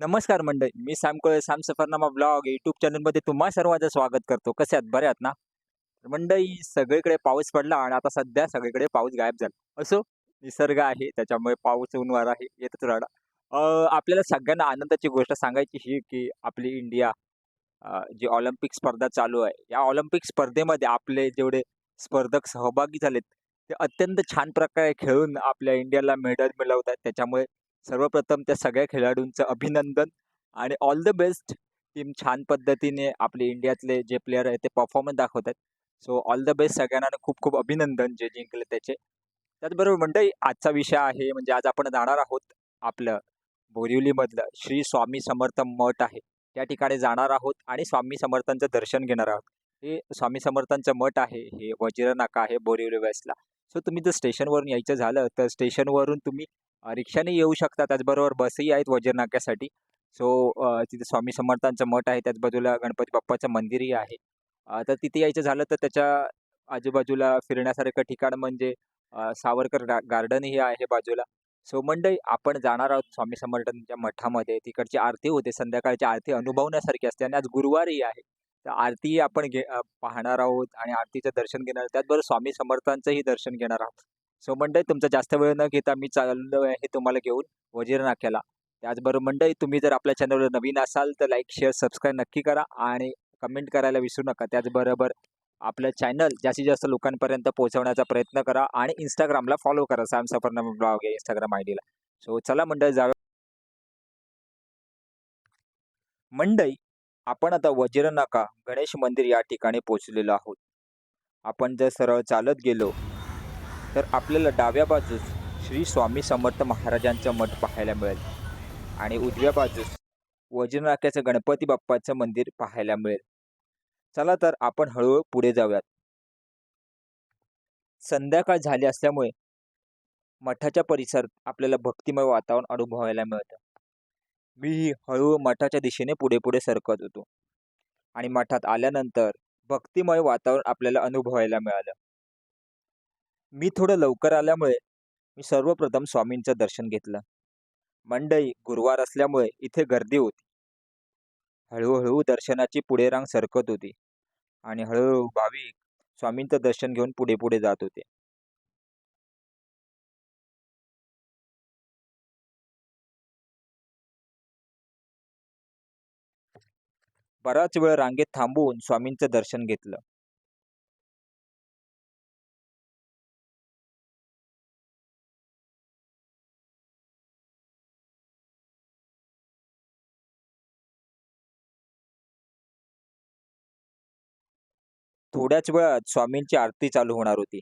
नमस्कार मंडळी मी Sam Kole Sam Safarnama blog YouTube चॅनलमध्ये तुम्हा सर्वांचं स्वागत करतो. कसे आहेत? बरे आहात ना? मंडई मंडळी सगळीकडे पाऊस पडला आणि आता सध्या सगळीकडे पाऊस गायब झाला. असो निसर्ग आहे त्याच्यामुळे पाऊस ऊन वार आहे येतच राहणार आपल्याला सगळ्यांना आनंदाची गोष्ट सांगायची ही की आपली इंडिया जी ऑलिम्पिक स्पर्धा चालू आहे या ऑलिम्पिक स्पर्धेमध्ये आपले जेवढे स्पर्धक सहभागी झालेत ते अत्यंत छान प्रकारे खेळून आपल्या इंडियाला मेडल मिळवत आहेत त्याच्यामुळे सर्वप्रथम त्या सगळ्या खेळाडूंचं अभिनंदन आणि ऑल द बेस्ट टीम छान पद्धतीने आपले इंडियातले जे प्लेयर आहेत ते परफॉर्मन्स दाखवत आहेत सो ऑल द बेस्ट सगळ्यांना खूप खूप अभिनंदन जे जिंकले त्याचे. त्याचबरोबर मंडळी आजचा विषय आहे म्हणजे आज आपण जाणार आहोत आपलं बोरिवलीमधलं श्री स्वामी समर्थ मठ आहे. त्या ठिकाणी जाणार आहोत आणि स्वामी समर्थांचं दर्शन घेणार आहोत. हे स्वामी समर्थांचं मठ आहे हे वजीर नाका आहे बोरिवली वेस्टला. सो तुम्ही जर स्टेशनवरून यायचं झालं तर स्टेशनवरून तुम्ही रिक्षाने येऊ शकता त्याचबरोबर बसही आहेत वज्रनाक्यासाठी. सो तिथे स्वामी समर्थांचं मठ आहे. त्याच बाजूला गणपती बाप्पाचं मंदिरही आहे. तर तिथे यायचं झालं तर त्याच्या आजूबाजूला फिरण्यासारखं ठिकाण म्हणजे सावरकर गा गार्डनही आहे बाजूला. सो मंडई आपण जाणार आहोत स्वामी समर्थांच्या मठामध्ये. तिकडची आरती होते. संध्याकाळची आरती अनुभवण्यासारखी असते आणि आज गुरुवारही आहे. तर आरतीही आपण घे पाहणार आहोत आणि आरतीचं दर्शन घेणार त्याचबरोबर स्वामी समर्थांचंही दर्शन घेणार आहोत. सो मंडई तुमचा जास्त वेळ न घेता मी चाललो आहे तुम्हाला घेऊन वजीर नाक्याला. त्याचबरोबर मंडई तुम्ही जर आपल्या चॅनलवर नवीन असाल तर लाईक शेअर सबस्क्राईब नक्की करा आणि कमेंट करायला विसरू नका. त्याचबरोबर आपलं चॅनल जास्तीत जास्त लोकांपर्यंत पोहोचवण्याचा प्रयत्न करा आणि इंस्टाग्रामला फॉलो करा. सॅम सफरनामा ब्लॉग या इंस्टाग्राम आय डीला सो चला मंडळी जाऊया. मंडई आपण आता वजीरनाका गणेश मंदिर या ठिकाणी पोहोचलेलो आहोत. आपण जर सरळ चालत गेलो तर आपल्याला डाव्या बाजूस श्री स्वामी समर्थ महाराजांचं मठ पाहायला मिळेल. आणि उजव्या बाजूस वज्रनाक्याचं गणपती बाप्पाचं मंदिर पाहायला मिळेल. चला तर आपण हळूहळू पुढे जाऊयात. संध्याकाळ झाली असल्यामुळे मठाच्या परिसरात आपल्याला भक्तिमय वातावरण अनुभवायला मिळतं. मी हळूहळू मठाच्या दिशेने पुढे पुढे सरकत होतो. आणि मठात आल्यानंतर भक्तिमय वातावरण आपल्याला अनुभवायला मिळालं. मी थोडं लवकर आल्यामुळे मी सर्वप्रथम स्वामींचं दर्शन घेतलं. मंडई गुरुवार असल्यामुळे इथे गर्दी होती. हळूहळू दर्शनाची पुढे रांग सरकत होती आणि हळूहळू भाविक स्वामींचं दर्शन घेऊन पुढे पुढे जात होते. बराच वेळ रांगेत थांबून स्वामींचं दर्शन घेतलं. थोड्याच वेळात स्वामींची आरती चालू होणार होती.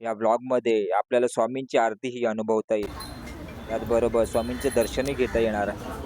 या ब्लॉगमध्ये आपल्याला स्वामींची आरती ही अनुभवता येईल. त्याचबरोबर स्वामींचे दर्शनही घेता येणार आहे.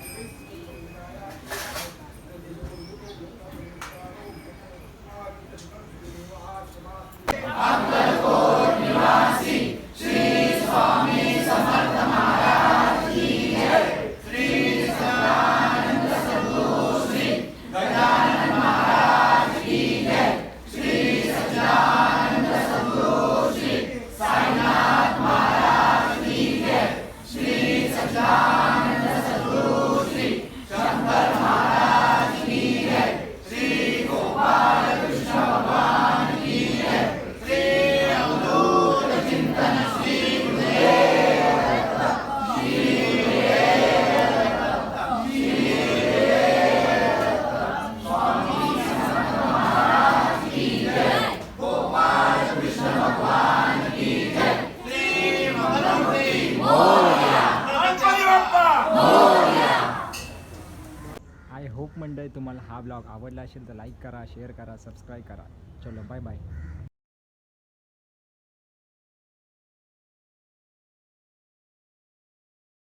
असेल तर लाईक करा शेअर करा सबस्क्राईब करा. चलो बाय बाय